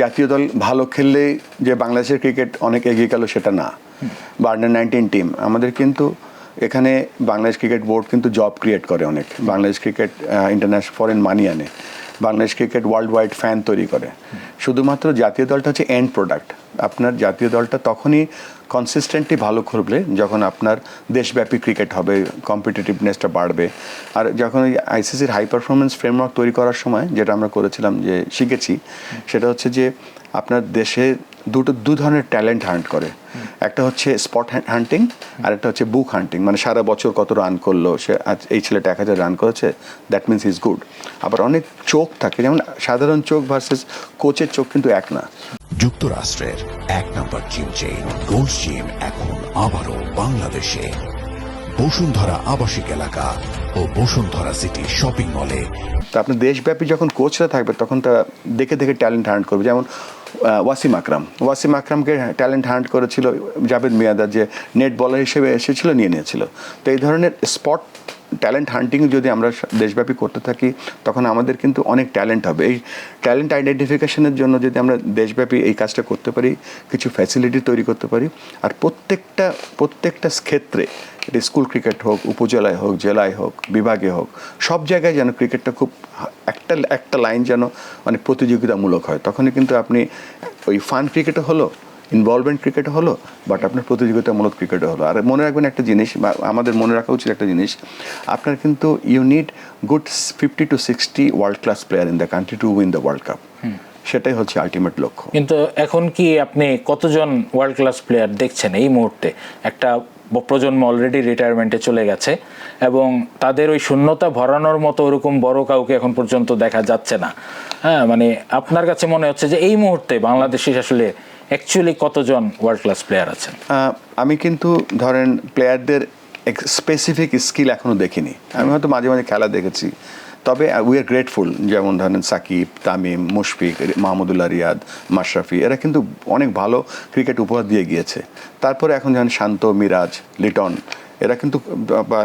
জাতীয় দল ভালো খেললে যে বাংলাদেশের ক্রিকেট অনেক এগিয়ে গেল সেটা না। বা আন্ডার নাইনটিন টিম, আমাদের কিন্তু এখানে বাংলাদেশ ক্রিকেট বোর্ড কিন্তু জব ক্রিয়েট করে অনেক। Bangladesh cricket international foreign money আনে। Bangladesh cricket world wide fan তৈরি করে। শুধুমাত্র জাতীয় দলটা হচ্ছে এন্ড প্রোডাক্ট আপনার জাতীয় দলটা তখনই কনসিস্টেন্টলি ভালো করবে যখন আপনার দেশব্যাপী ক্রিকেট হবে কম্পিটিটিভনেসটা বাড়বে। আর যখন ওই আইসিসির হাই পারফরমেন্স ফ্রেমওয়ার্ক তৈরি করার সময়, যেটা আমরা করেছিলাম যে শিখেছি, সেটা হচ্ছে যে আপনার দেশে দুটো দু ধরনের ট্যালেন্ট হান্ট করে। একটা হচ্ছে স্পট হান্টিং আর একটা হচ্ছে বুক হান্টিং। মানে সারা বছর কত রান করল সে এই ছেলেটা এক হাজার রান করেছে দ্যাট মিনস ইজ গুড আবার অনেক চোখ থাকে যেমন সাধারণ চোখ ভার্সেস কোচের চোখ কিন্তু এক না। যুক্তরাষ্ট্রের এক নম্বর জিম চেইন গোল্ড জিম এখন আবারও বাংলাদেশে। বসুন্ধরা আবাসিক এলাকা ও বসুন্ধরা সিটি শপিং মলে তা আপনার দেশব্যাপী যখন কোচরা থাকবে তখন তা দেখে দেখে ট্যালেন্ট হান্ট করবে। যেমন ওয়াসিম আকরাম। ওয়াসিম আকরামকে ট্যালেন্ট হান্ট করেছিল জাভেদ মিয়াদা যে নেট বলার হিসেবে এসেছিল, নিয়ে নিয়েছিল। তো এই ধরনের স্পট ট্যালেন্ট হান্টিং যদি আমরা দেশব্যাপী করতে থাকি, তখন আমাদের কিন্তু অনেক ট্যালেন্ট হবে। এই ট্যালেন্ট আইডেন্টিফিকেশনের জন্য যদি আমরা দেশব্যাপী এই কাজটা করতে পারি, কিছু ফ্যাসিলিটি তৈরি করতে পারি, আর প্রত্যেকটা প্রত্যেকটা ক্ষেত্রে, এটা স্কুল ক্রিকেট হোক, উপজেলায় হোক, জেলায় হোক, বিভাগে হোক, সব জায়গায় যেন ক্রিকেটটা খুব একটা একটা লাইন যেন মানে প্রতিযোগিতামূলক হয়, তখনই কিন্তু আপনি ওই ফান ক্রিকেটও হলো ইনভলভমেন্ট ক্রিকেট হলো বাট আপনার প্রতিযোগিতামূলক ক্রিকেটও হলো। আর মনে রাখবেন একটা জিনিস বা আমাদের মনে রাখা উচিত একটা জিনিস আপনার কিন্তু you need good fifty to sixty world class player in the country to win the world cup সেটাই হচ্ছে আলটিমেট লক্ষ্য। কিন্তু এখন কি আপনি কতজন ওয়ার্ল্ড ক্লাস প্লেয়ার দেখছেন এই মুহূর্তে? একটা প্রজন্ম অলরেডি রিটায়ারমেন্টে চলে গেছে এবং তাদের ওই শূন্যতা ভরানোর মতো ওরকম বড় কাউকে এখন পর্যন্ত দেখা যাচ্ছে না। হ্যাঁ মানে আপনার কাছে মনে হচ্ছে যে এই মুহূর্তে বাংলাদেশে আসলে অ্যাকচুয়ালি কতজন ওয়ার্ল্ড ক্লাস প্লেয়ার আছেন? আমি কিন্তু ধরেন প্লেয়ারদের স্পেসিফিক স্কিল এখনও দেখিনি। আমি হয়তো মাঝে মাঝে খেলা দেখেছি। তবে উই আর গ্রেটফুল যেমন ধরেন সাকিব, তামিম, মুশফিক, মাহমুদুল্লাহ রিয়াদ, মাশরাফি, এরা কিন্তু অনেক ভালো ক্রিকেট উপহার দিয়ে গিয়েছে। তারপরে এখন যেমন শান্ত, মিরাজ, লিটন, এরা কিন্তু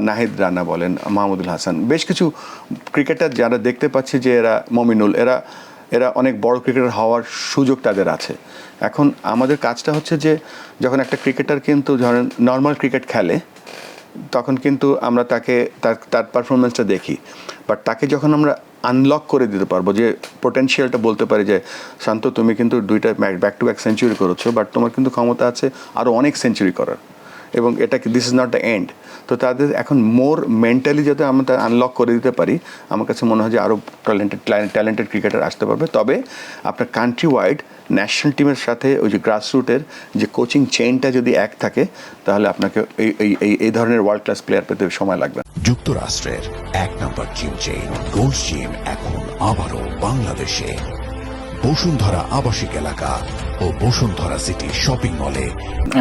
নাহিদ রানা বলেন, মাহমুদুল হাসান, বেশ কিছু ক্রিকেটার যারা দেখতে পাচ্ছি যে এরা মমিনুল, এরা এরা অনেক বড় ক্রিকেটার হওয়ার সুযোগ তাদের আছে। এখন আমাদের কাজটা হচ্ছে যে, যখন একটা ক্রিকেটার কিন্তু ধরেন নর্মাল ক্রিকেট খেলে তখন কিন্তু আমরা তাকে, তার তার পারফরমেন্সটা দেখি। বাট তাকে যখন আমরা আনলক করে দিতে পারব, যে পোটেনশিয়ালটা বলতে পারি যে, শান্ত, তুমি কিন্তু দুইটা ব্যাক টু ব্যাক সেঞ্চুরি করেছ বাট তোমার কিন্তু ক্ষমতা আছে আরও অনেক সেঞ্চুরি করার। এবং এটা this is not the end তো তাদের এখন মোর মেন্টালি যাতে আমরা আনলক করে দিতে পারি, আমার কাছে মনে হয় যে আরও ট্যালেন্টেড ট্যালেন্টেড ক্রিকেটার আসতে পারবে। তবে আপনার কান্ট্রি ওয়াইড ন্যাশনাল টিমের সাথে ওই যে গ্রাসরুটের যে কোচিং চেইনটা যদি এক থাকে, তাহলে আপনাকে এই এই এই ধরনের ওয়ার্ল্ড ক্লাস প্লেয়ার পেতে সময় লাগবে। যুক্তরাষ্ট্রের এক নম্বর জিম চেইন গোল্ড জিম এখন আবারও বাংলাদেশে। বসুন্ধরা আবাসিক এলাকা ও বসুন্ধরা সিটি শপিং মলে।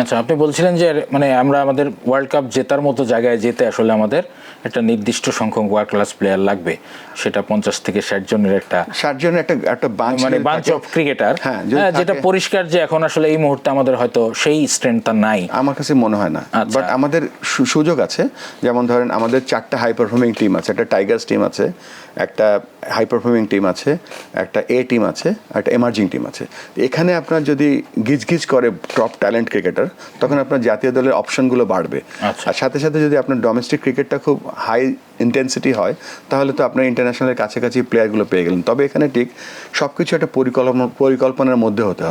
আচ্ছা আপনি বলছিলেন যে মানে আমরা আমাদের ওয়ার্ল্ড কাপ জেতার মতো জায়গায় যেতে আসলে আমাদের একটা নির্দিষ্ট সংখ্যক ওয়ার্ল্ড ক্লাস প্লেয়ার লাগবে। সেটা পঞ্চাশ থেকে ষাট জনের একটা ষাট জনের একটা একটা মানে বাঞ্চ অফ ক্রিকেটার হ্যাঁ, যেটা পরিষ্কার যে এখন আসলে এই মুহূর্তে আমাদের হয়তো সেই স্ট্রেংথটা নাই। আমার কাছে মনে হয় না। আচ্ছা। বাট আমাদের সু- সুযোগ আছে। যেমন ধরেন আমাদের চারটা হাই পারফর্মিং টিম আছে একটা টাইগার্স টিম আছে একটা হাই পারফর্মিং টিম আছে একটা এ টিম আছে একটা এমার্জিং টিম আছে। এখানে আপনার যদি গিজ গিজ করে টপ ট্যালেন্ট ক্রিকেটার তখন আপনার জাতীয় দলের অপশনগুলো বাড়বে। আচ্ছা। আর সাথে সাথে যদি আপনার ডোমেস্টিক ক্রিকেটটা খুব হাই ইন্টেন্সিটি হয় তাহলে তো আপনার ইন্টারন্যাশনালের কাছাকাছি প্লেয়ারগুলো পেয়ে গেলেন। তবে এখানে ঠিক সব কিছু একটা পরিকল্পনা পরিকল্পনার মধ্যে হতে হবে।